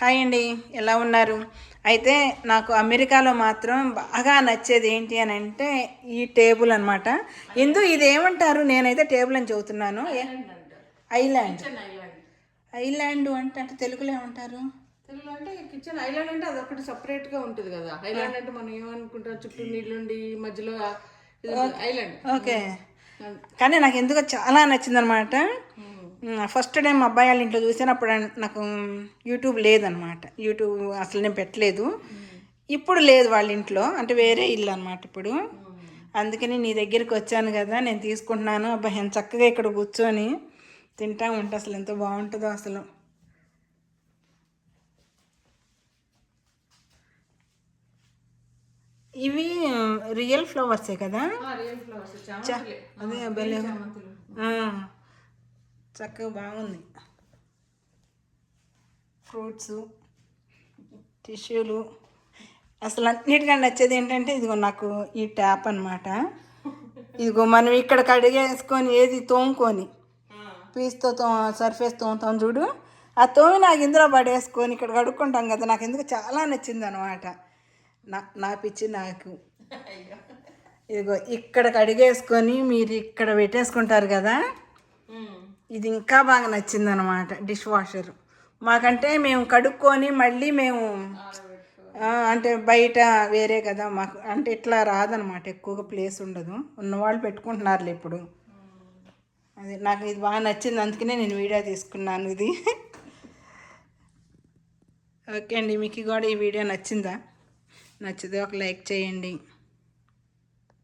Hi అండి ఎలా ఉన్నారు? అయితే నాకు అమెరికాలో మాత్రం బాగా నచ్చేది ఏంటి అని అంటే ఈ టేబుల్ అనమాట ఎందు ఇది ఏమంటారు నేనైతే టేబుల్ అని చెబుతున్నాను. ఏ- ఐలాండ్. ఐలాండ్. అంటే అంటే తెలుగులో ఏమంటారు? తెలుగు అంటే కిచెన్ ఐలాండ్ అంటే అది ఒకటి సపరేట్గా ఉంటుంది కదా. ఐలాండ్ అంటే మనం ఏమనుకుంటాం? చుట్టూ నీళ్ళుండి మధ్యలో ఐలాండ్. ఓకే. కానీ నాకు ఎందుకో చాలా నచ్చింది అనమాట ఫస్ట్ టైం మా అబ్బాయి వాళ్ళ ఇంట్లో చూసాను అప్పుడు నాకు యూట్యూబ్ లేదనమాట. యూట్యూబ్ అసలు నేను పెట్టలేదు. ఇప్పుడు లేదు వాళ్ళ ఇంట్లో అంటే వేరే ఇల్లు అనమాట ఇప్పుడు. అందుకని నీ దగ్గరికి వచ్చాను కదా నేను తీసుకుంటున్నాను. అబ్బాయి ఎంత చక్కగా ఇక్కడ కూర్చొని తింటా ఉంటే అసలు ఎంత బాగుంటుందో అసలు. ఇవి రియల్ ఫ్లవర్సే కదా? అదే చక్కగా బాగుంది. ఫ్రూట్స్ టిష్యూలు. అసలు అన్నిటికన్నా నచ్చేది ఏంటంటే ఇదిగో నాకు ఈ ట్యాప్ అనమాట ఇదిగో మనం ఇక్కడ కడిగేసుకొని ఏది తోముకొని పీస్తో తో సర్ఫేస్ తోముతాం చూడు. ఆ తోమి నాకు ఇందులో పడేసుకొని ఇక్కడ కడుక్కుంటాం కదా నాకు ఎందుకు చాలా నచ్చింది అనమాట నా నా పిచ్చి నాకు. ఇదిగో ఇక్కడ కడిగేసుకొని మీరు ఇక్కడ పెట్టేసుకుంటారు కదా. ఇది ఇంకా బాగా నచ్చింది అనమాట డిష్ వాషర్ మాకంటే మేము కడుక్కొని మళ్ళీ మేము అంటే బయట వేరే కదా మాకు అంటే ఇట్లా రాదనమాట ఎక్కువగా ప్లేస్ ఉండదు. ఉన్నవాళ్ళు పెట్టుకుంటున్నారులే ఇప్పుడు. అది నాకు ఇది బాగా నచ్చింది అందుకనే నేను వీడియో తీసుకున్నాను ఇది. ఓకే అండి మీకు కూడా ఈ వీడియో నచ్చిందా? నచ్చితే ఒక లైక్ చేయండి.